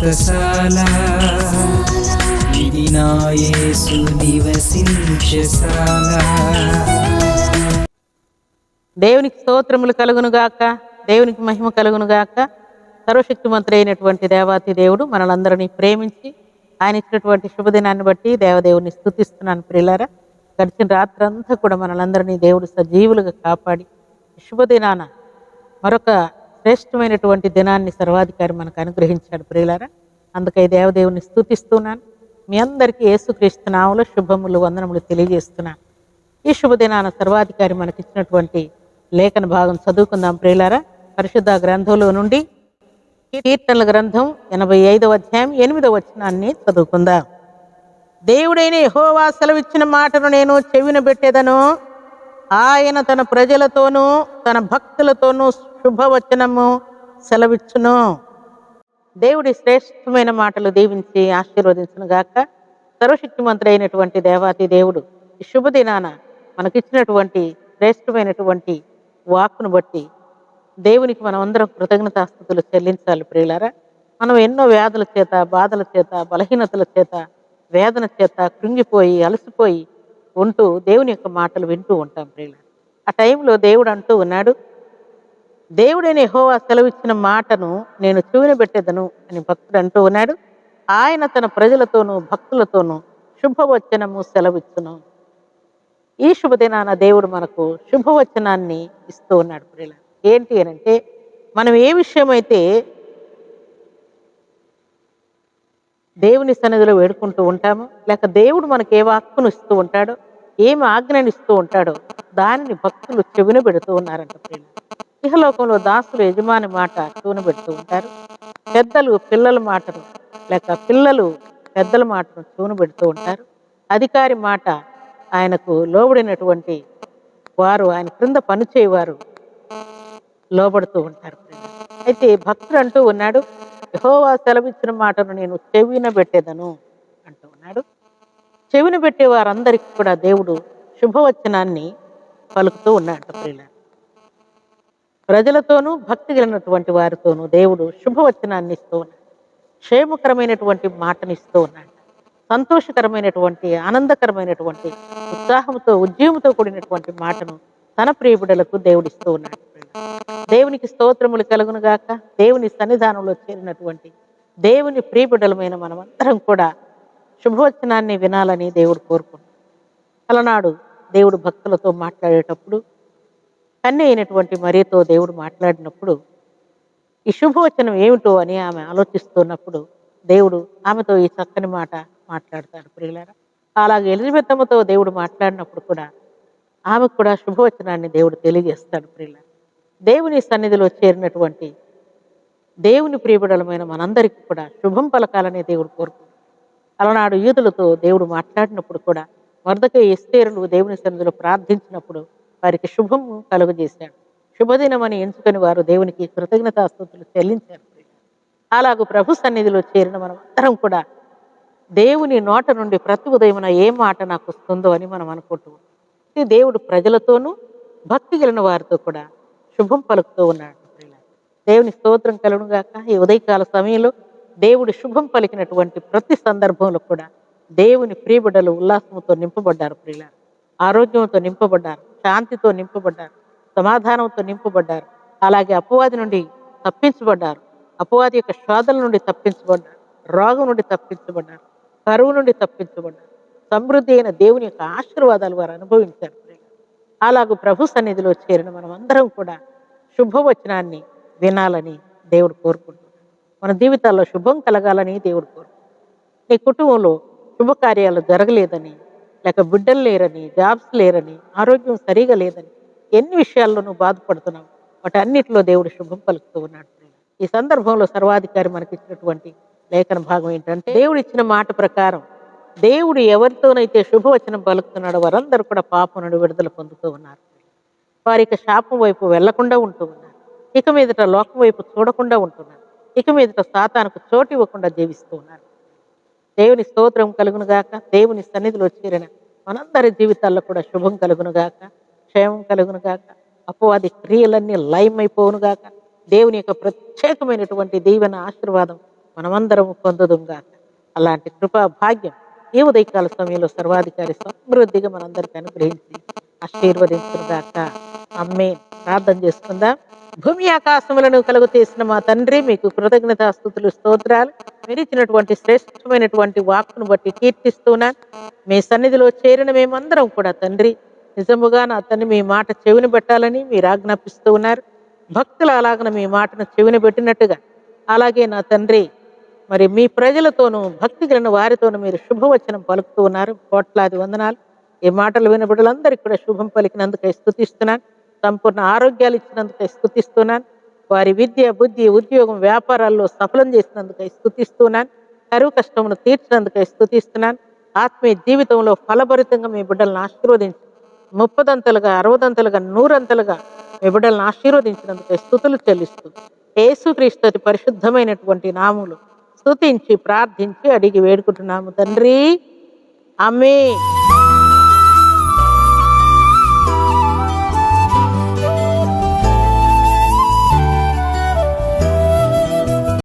వ్రతశాల ఇది నా నివసించశాల దేవునికి స్తోత్రములు కలుగును గాక. దేవునికి మహిమ కలుగును గాక. సర్వశక్తిమంతుడు అయినటువంటి దేవాతి దేవుడు మనలందరినీ ప్రేమించి ఆయన ఇచ్చినటువంటి శుభదినాన్ని బట్టి దేవదేవుని స్థుతిస్తున్నాను ప్రియులారా. గడిచిన రాత్రంతా కూడా మనలందరినీ దేవుడు సజీవులుగా కాపాడి శుభదినాన మరొక శ్రేష్టమైనటువంటి దినాన్ని సర్వాధికారి మనకు అనుగ్రహించాడు ప్రియులారా. అందుకై దేవదేవుని స్థుతిస్తున్నాను మీ అందరికీ యేసుక్రీస్తు నామములో శుభములు వందనములు తెలియజేస్తున్నాను. ఈ శుభదినాన సర్వాధికారి మనకి ఇచ్చినటువంటి లేఖన భాగం చదువుకుందాం ప్రియులారా. పరిశుద్ధ గ్రంథంలో నుండి కీర్తనల గ్రంథం ఎనభై ఐదవ అధ్యాయం ఎనిమిదవ వచనాన్ని చదువుకుందాం. దేవుడైన యహోవా సెలవిచ్చిన మాటను నేను చెవిన పెట్టేదను. ఆయన తన ప్రజలతోనూ తన భక్తులతోనూ శుభవచనము సెలవిచ్చును. దేవుడి శ్రేష్టమైన మాటలు దీవించి ఆశీర్వదించును గాక. సర్వశక్తిమంతుడు అయినటువంటి దేవాతి దేవుడు ఈ శుభదినాన మనకిచ్చినటువంటి శ్రేష్టమైనటువంటి వాక్కును బట్టి దేవునికి మనం అందరం కృతజ్ఞతాస్థుతులు చెల్లించాలి ప్రియులారా. మనం ఎన్నో వ్యాధుల చేత బాధల చేత బలహీనతల చేత వేదన చేత కృంగిపోయి అలసిపోయి ఉంటూ దేవుని యొక్క మాటలు వింటూ ఉంటాం ప్రియుల ఆ టైంలో దేవుడు అంటూ ఉన్నాడు దేవుడైన హోవా సెలవిచ్చిన మాటను నేను చెవిన పెట్టేదను అని భక్తుడు అంటూ ఉన్నాడు. ఆయన తన ప్రజలతోనూ భక్తులతోనూ శుభవచనము సెలవిచ్చును. ఈ శుభదినాన దేవుడు మనకు శుభవచనాన్ని ఇస్తూ ఉన్నాడు ప్రియుల ఏంటి అని అంటే మనం ఏ విషయమైతే దేవుని సన్నిధిలో వేడుకుంటూ ఉంటాము. లేక దేవుడు మనకి ఏ వాక్కును ఇస్తూ ఉంటాడో ఏమి ఆజ్ఞను ఇస్తూ ఉంటాడో దానిని భక్తులు చెవిన పెడుతూ ఉన్నారంట ప్రియులు ఇహలోకంలో దాసులు యజమాని మాట చెవిన పెడుతూ ఉంటారు. పెద్దలు పిల్లల మాటను లేక పిల్లలు పెద్దల మాటను చెవిన పెడుతూ ఉంటారు. అధికారి మాట ఆయనకు లోబడినటువంటి వారు ఆయన క్రింద పనిచేయవారు లోబడుతూ ఉంటారు అయితే భక్తుడు అంటూ ఉన్నాడు యహోవా సెలవిచ్చిన మాటను నేను చెవిన పెట్టేదను అంటూ ఉన్నాడు. చెవిన పెట్టే వారందరికీ కూడా దేవుడు శుభవచనాన్ని పలుకుతూ ఉన్నాడు ప్రియుల ప్రజలతోనూ భక్తి కలిగినటువంటి వారితోనూ దేవుడు శుభవచనాన్ని ఇస్తూ ఉన్నాడు. క్షేమకరమైనటువంటి మాటని ఇస్తూ ఉన్నాడు. సంతోషకరమైనటువంటి ఆనందకరమైనటువంటి ఉత్సాహంతో ఉద్యమంతో కూడినటువంటి మాటను తన ప్రియబిడలకు దేవుడిస్తూ ఉన్నాడు దేవునికి స్తోత్రములు కలుగును గాక. దేవుని సన్నిధానంలో చేరినటువంటి దేవుని ప్రియబిడ్డలమైన మనమందరం కూడా శుభవచనాన్ని వినాలని దేవుడు కోరుకుంటాడు అలనాడు దేవుడు భక్తులతో మాట్లాడేటప్పుడు కన్య అయినటువంటి మరియతో దేవుడు మాట్లాడినప్పుడు ఈ శుభవచనం ఏమిటో అని ఆమె ఆలోచిస్తున్నప్పుడు దేవుడు ఆమెతో ఈ చక్కని మాట మాట్లాడతాడు ప్రియులారా. అలాగే ఎలిజబెత్తమ్మతో దేవుడు మాట్లాడినప్పుడు కూడా ఆమెకు కూడా శుభవచనాన్ని దేవుడు తెలియజేస్తాడు ప్రియులారా. దేవుని సన్నిధిలో చేరినటువంటి దేవుని ప్రియబడలమైన మనందరికీ కూడా శుభం పలకాలనే దేవుడు కోరుకుంటాడు అలనాడు యూదులతో దేవుడు మాట్లాడినప్పుడు కూడా వర్ధక ఎస్తేరులు దేవుని సన్నిధిలో ప్రార్థించినప్పుడు వారికి శుభము కలుగజేశాడు. శుభదినమని ఎంచుకొని వారు దేవునికి కృతజ్ఞతాస్తుతులు చెల్లించారు. అలాగూ ప్రభు సన్నిధిలో చేరిన మనం అందరం కూడా దేవుని నోట నుండి ప్రతి ఉదయమున ఏ మాట నాకు వస్తుందో అని మనం అనుకుంటూ ఇది దేవుడు ప్రజలతోనూ భక్తి కలిగిన వారితో కూడా శుభం పలుకుతూ ఉన్నాడు దేవుని స్తోత్రం కలుగుగాక ఈ ఉదయకాల సమయంలో దేవుడు శుభం పలికినటువంటి ప్రతి సందర్భంలో కూడా దేవుని ప్రియబిడ్డలు ఉల్లాసంతో నింపబడ్డారు ప్రియుల ఆరోగ్యంతో నింపబడ్డారు శాంతితో నింపబడ్డారు సమాధానంతో నింపబడ్డారు. అలాగే అపవాది నుండి తప్పించబడ్డారు. అపవాది యొక్క శోధల నుండి తప్పించబడ్డారు. రోగం నుండి తప్పించబడ్డారు. కరువు నుండి తప్పించబడ్డారు. సమృద్ధి అయిన దేవుని యొక్క ఆశీర్వాదాలు వారు అనుభవించారు. అలాగూ ప్రభు సన్నిధిలో చేరిన మనం అందరం కూడా శుభవచనాన్ని వినాలని దేవుడు కోరుకుంటున్నాడు. మన జీవితాల్లో శుభం కలగాలని దేవుడు కోరుకుంటున్నాడు. నీ కుటుంబంలో శుభకార్యాలు జరగలేదని లేక బిడ్డలు లేరని జాబ్స్ లేరని ఆరోగ్యం సరిగా లేదని ఎన్ని విషయాల్లో నువ్వు బాధపడుతున్నావు? వాటి అన్నిటిలో దేవుడు శుభం పలుకుతూ ఉన్నాడు ఈ సందర్భంలో సర్వాధికారి మనకి ఇచ్చినటువంటి లేఖన భాగం ఏంటంటే దేవుడు ఇచ్చిన మాట ప్రకారం దేవుడు ఎవరితోనైతే శుభవచనం పలుకుతున్నాడో వారందరూ కూడా పాపం నుండి విడుదల పొందుతూ ఉన్నారు. వారి యొక్క శాపం వైపు వెళ్ళకుండా ఉంటూ ఉన్నారు. ఇక మీదట లోకం వైపు చూడకుండా ఉంటున్నారు ఇక మీదట సాతానికి చోటు ఇవ్వకుండా జీవిస్తూ ఉన్నారు. దేవుని స్తోత్రం కలుగును గాక. దేవుని సన్నిధిలో చేరిన మనందరి జీవితాల్లో కూడా శుభం కలుగును గాక. క్షేమం కలుగును గాక. అపవాది క్రియలన్నీ లయమైపోవును గాక. దేవుని యొక్క ప్రత్యేకమైనటువంటి దీవెన ఆశీర్వాదం మనమందరం పొందుదుంగా అలాంటి కృపా భాగ్యం ఈ ఉదయకాల సమయంలో సర్వాధికారి సమృద్ధిగా మనందరికీ అనుగ్రహించి ఆశీర్వదించుగాక అమ్మే ప్రార్థన చేసుకుందాం. భూమి ఆకాశములను కలుగు చేసిన మా తండ్రి మీకు కృతజ్ఞతాస్థుతులు స్తోత్రాలు. మీరు ఇచ్చినటువంటి శ్రేష్టమైనటువంటి వాక్కును బట్టి కీర్తిస్తున్నాను మీ సన్నిధిలో చేరిన మేమందరం కూడా తండ్రి నిజముగా నా తండ్రి మీ మాట చెవిని పెట్టాలని మీరు ఆజ్ఞాపిస్తూ ఉన్నారు. భక్తులు అలాగన మీ మాటను చెవిని పెట్టినట్టుగా అలాగే నా తండ్రి మరి మీ ప్రజలతోనూ భక్తి కలిగిన వారితోనూ మీరు శుభవచనం పలుకుతూ ఉన్నారు. కోట్లాది వందనాలు. ఈ మాటలు విన బిడ్డలందరికీ కూడా శుభం పలికినందుకై స్థుతిస్తున్నాను సంపూర్ణ ఆరోగ్యాలు ఇచ్చినందుకై స్థుతిస్తున్నాను వారి విద్య బుద్ధి ఉద్యోగం వ్యాపారాల్లో సఫలం చేసినందుకై స్థుతిస్తున్నాను కరువు కష్టమును తీర్చినందుకై స్థుతిస్తున్నాను ఆత్మీయ జీవితంలో ఫలభరితంగా మీ బిడ్డలను ఆశీర్వదించి ముప్పదంతలుగా అరవదంతలుగా నూరంతలుగా మీ బిడ్డలను ఆశీర్వదించినందుకై స్థుతులు చెల్లిస్తూ యేసుక్రీస్తు అతి పరిశుద్ధమైనటువంటి నాములు స్తుతించి ప్రార్థించి అడిగి వేడుకుంటున్నాము. తండ్రి అమ్మే